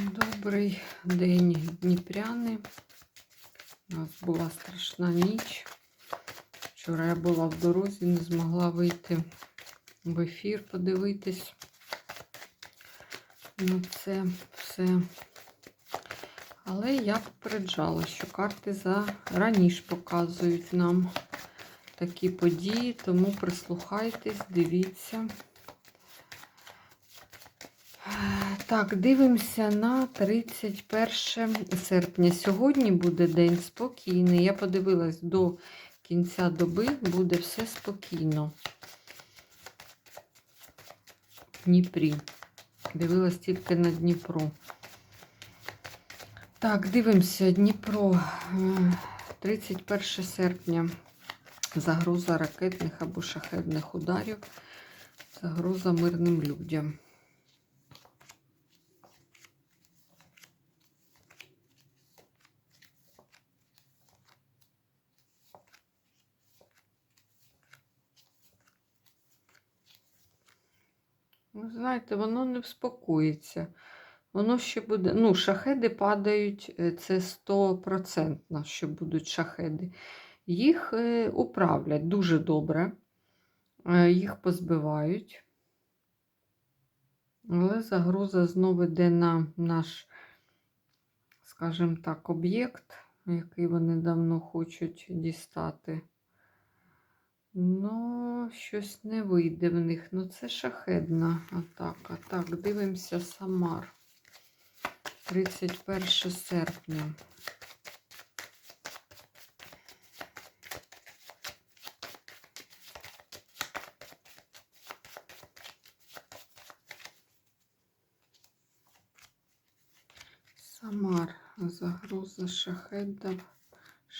Добрий день, Дніпряни. У нас була страшна ніч. Вчора я була в дорозі, не змогла вийти в ефір, подивитись. Ну, це все. Але я попереджала, що карти за раніше показують нам такі події, тому прислухайтесь, дивіться. Так, дивимося на 31 серпня. Сьогодні буде день спокійний. Я подивилась до кінця доби, буде все спокійно. В Дніпрі. Дивилась тільки на Дніпро. Так, дивимося Дніпро. Е, 31 серпня. Загроза ракетних або шахедних ударів. Загроза мирним людям. Ви знаєте, воно не вспокоїться. Воно ще буде. Ну, шахеди падають, е, це 100%, що будуть шахеди. Їх е, управлять дуже добре, е, їх позбивають. Але загроза знову йде на наш, скажімо так, об'єкт, який вони давно хочуть дістати. Ну, щось не вийде в них. Ну, це шахедна атака. Так, дивимося Самар. 31 серпня. Самар. Загроза шахедів,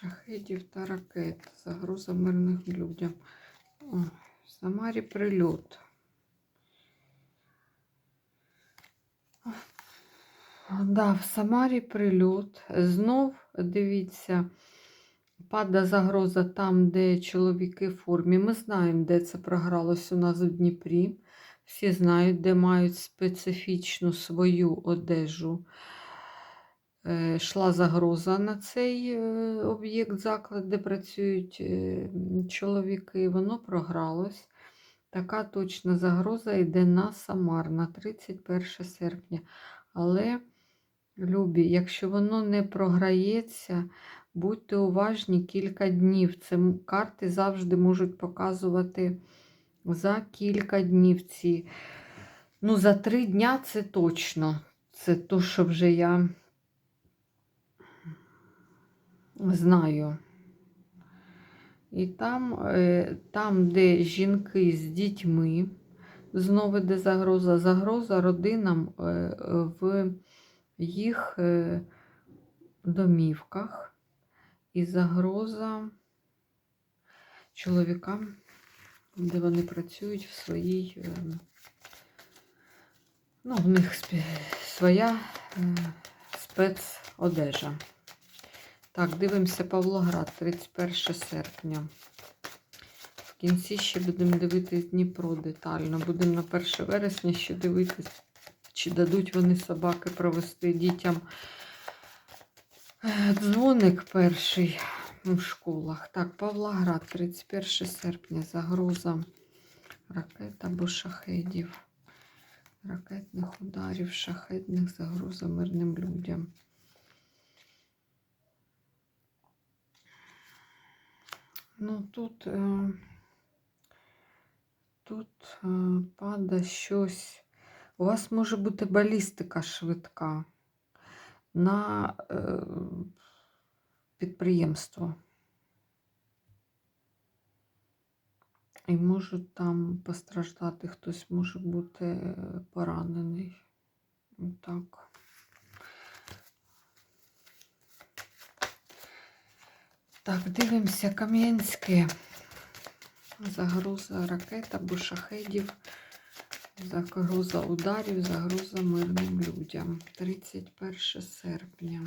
шахедів та ракет. Загроза мирних людям. О, в Самарі прильот. Да, в Самарі прильот. Знов дивіться, пада загроза там, де чоловіки в формі. Ми знаємо, де це програлось у нас в Дніпрі. Всі знають, де мають специфічну свою одежу. Е, Йшла загроза на цей е, об'єкт, заклад, де працюють е, чоловіки. Воно програлось. Така точна загроза йде на Самар на 31 серпня. Але, любі, якщо воно не програється, будьте уважні кілька днів. Це карти завжди можуть показувати за кілька днів ці. Ну, за три дня це точно. Це то, що вже я знаю. І там, е, там, де жінки з дітьми, знову де загроза, загроза родинам е, в їх е, домівках і загроза чоловікам, де вони працюють в своїй, ну, в них своя спецодежа. Так, дивимося Павлоград, 31 серпня. В кінці ще будемо дивитись Дніпро детально. Будемо на 1 вересня ще дивитись, чи дадуть вони собаки провести дітям е, дзвоник перший у школах. Так, Павлоград, 31 серпня, загроза ракет або шахедів. Ракетних ударів, шахедних загроза мирним людям. Ну, тут, е, тут е, падає щось. У вас може бути балістика швидка на е, підприємство. І можуть там постраждати, хтось може бути поранений. Так. Так, дивимося Кам'янське. Загроза ракет або шахедів, загроза ударів, загроза мирним людям. 31 серпня.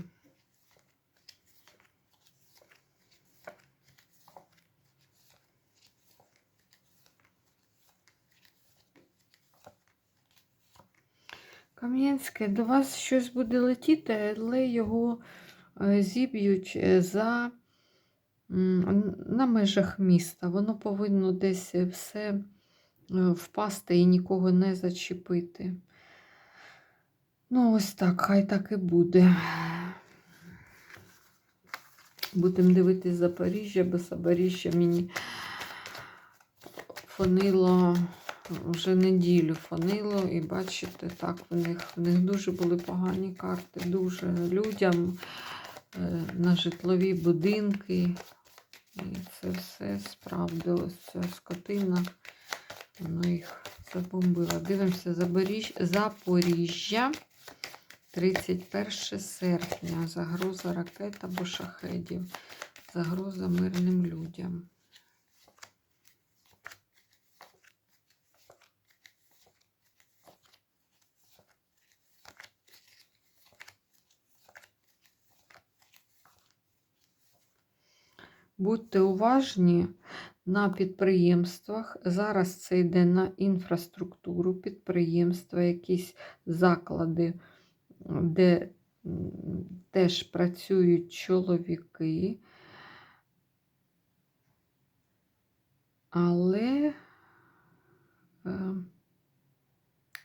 Кам'янське, до вас щось буде летіти, але його е, зіб'ють е, за на межах міста. Воно повинно десь е, все е, впасти і нікого не зачепити. Ну, ось так, хай так і буде. Будемо дивитись Запоріжжя, бо Запоріжжя мені фонило вже неділю фонило, і бачите, так, в них, в них дуже були погані карти, дуже людям е, на житлові будинки. І це все справдилося. Скотина, воно їх забомбила. Дивимося Запоріж... Запоріжжя. 31 серпня. Загроза ракет або шахедів. Загроза мирним людям. Будьте уважні на підприємствах. Зараз це йде на інфраструктуру підприємства, якісь заклади, де теж працюють чоловіки. Але е,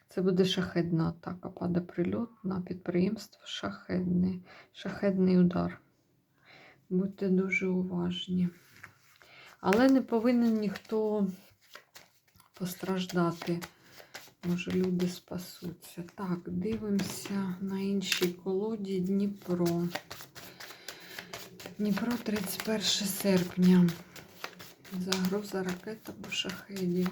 це буде шахедна атака. Паде прильот на підприємство шахедний, шахедний удар. Будьте дуже уважні. Але не повинен ніхто постраждати. Може, люди спасуться. Так, дивимося на іншій колоді Дніпро. Дніпро 31 серпня. Загроза ракет або шахедів.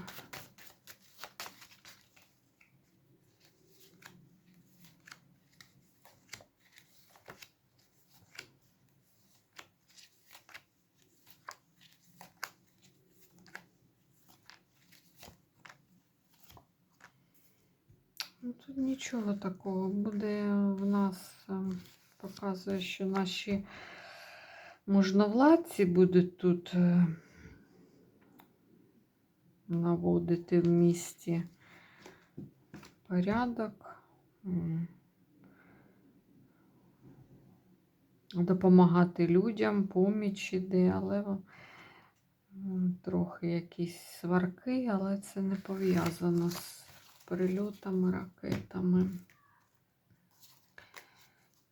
Ну, Нічого такого. Буде в нас ем, показує, що наші можновладці будуть тут е, наводити в місті порядок, допомагати людям, поміч іде, але трохи якісь сварки, але це не пов'язано з прильотами, ракетами.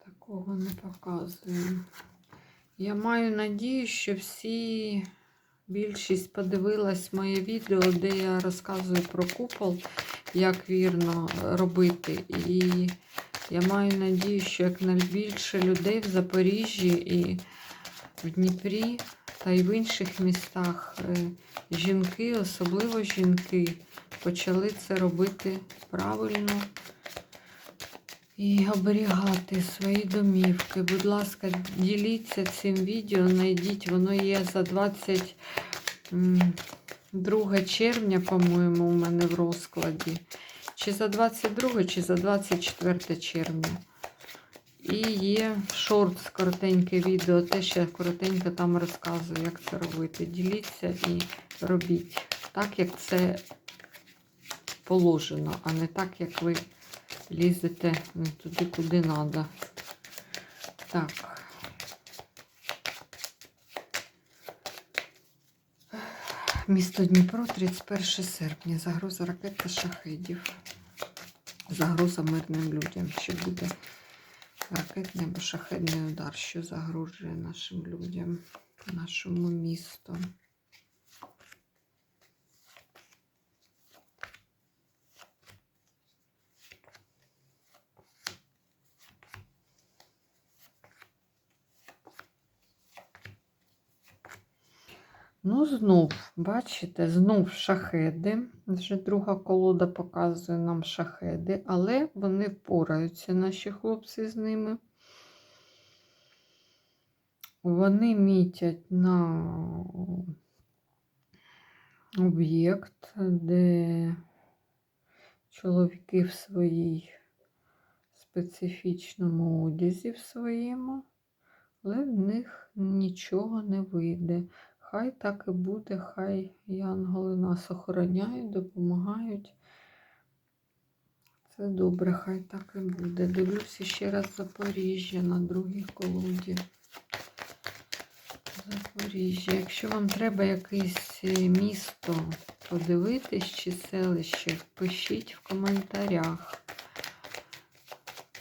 Такого не показує. Я маю надію, що всі, більшість подивилась моє відео, де я розказую про купол, як вірно робити. І я маю надію, що якнайбільше людей в Запоріжжі і в Дніпрі та й в інших містах е, жінки, особливо жінки, почали це робити правильно і оберігати свої домівки. Будь ласка, діліться цим відео, знайдіть, воно є за 22 червня, по-моєму, у мене в розкладі. Чи за 22, чи за 24 червня. І є шорт, коротеньке відео, теж я коротенько там розказую, як це робити. Діліться і робіть так, як це положено, а не так, як ви лізете не туди, куди треба. Так. Місто Дніпро, 31 серпня. Загроза ракет та шахедів. Загроза мирним людям. Що буде ракетний або шахетний удар, що загрожує нашим людям, нашому місту. Ну, знов, бачите, знов шахеди. Вже друга колода показує нам шахеди, але вони впораються, наші хлопці з ними. Вони мітять на об'єкт, де чоловіки в своїй специфічному одязі в своєму, але в них нічого не вийде. Хай так і буде, хай янголи нас охороняють, допомагають. Це добре, хай так і буде. Дивлюся ще раз Запоріжжя на другій колоді. Запоріжжя. Якщо вам треба якесь е, місто подивитись чи селище, пишіть в коментарях.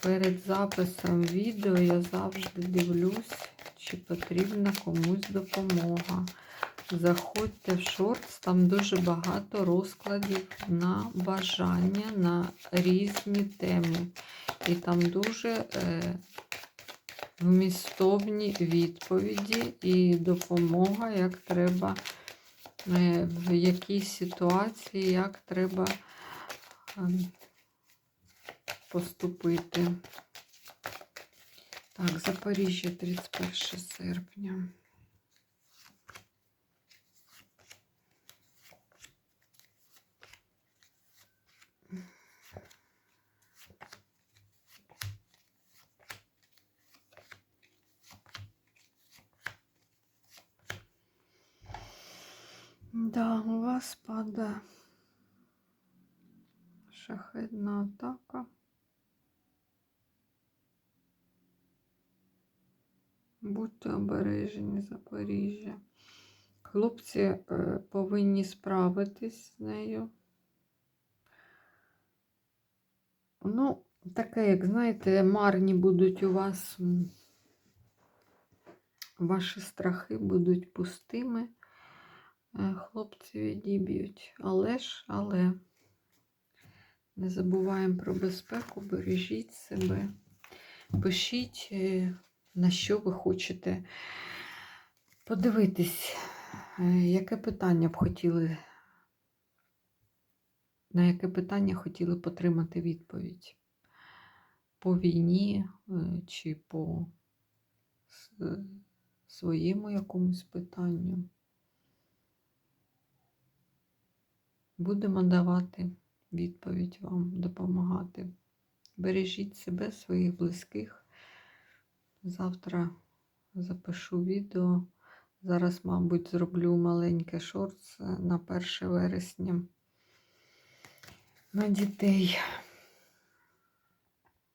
Перед записом відео я завжди дивлюсь, чи потрібна комусь допомога. Заходьте в шортс, там дуже багато розкладів на бажання на різні теми. І там дуже е, вмістовні відповіді і допомога, як треба, е, в якій ситуації, як треба е, поступити. Так, Запоріжжя 31 серпня. Да, у падає шахедна атака. Будьте обережені, Запоріжжя. Хлопці е, повинні справитись з нею. Ну, таке, як знаєте, марні будуть у вас, ваші страхи будуть пустими. Е, Хлопці відіб'ють. Але ж, але не забуваємо про безпеку, бережіть себе. Пишіть, е, на що ви хочете подивитись, е, яке питання б хотіли, на яке питання хотіли б отримати відповідь. По війні чи по своєму якомусь питанню. Будемо давати відповідь вам, допомагати. Бережіть себе, своїх близьких. Завтра запишу відео. Зараз, мабуть, зроблю маленьке шорт на 1 вересня на дітей.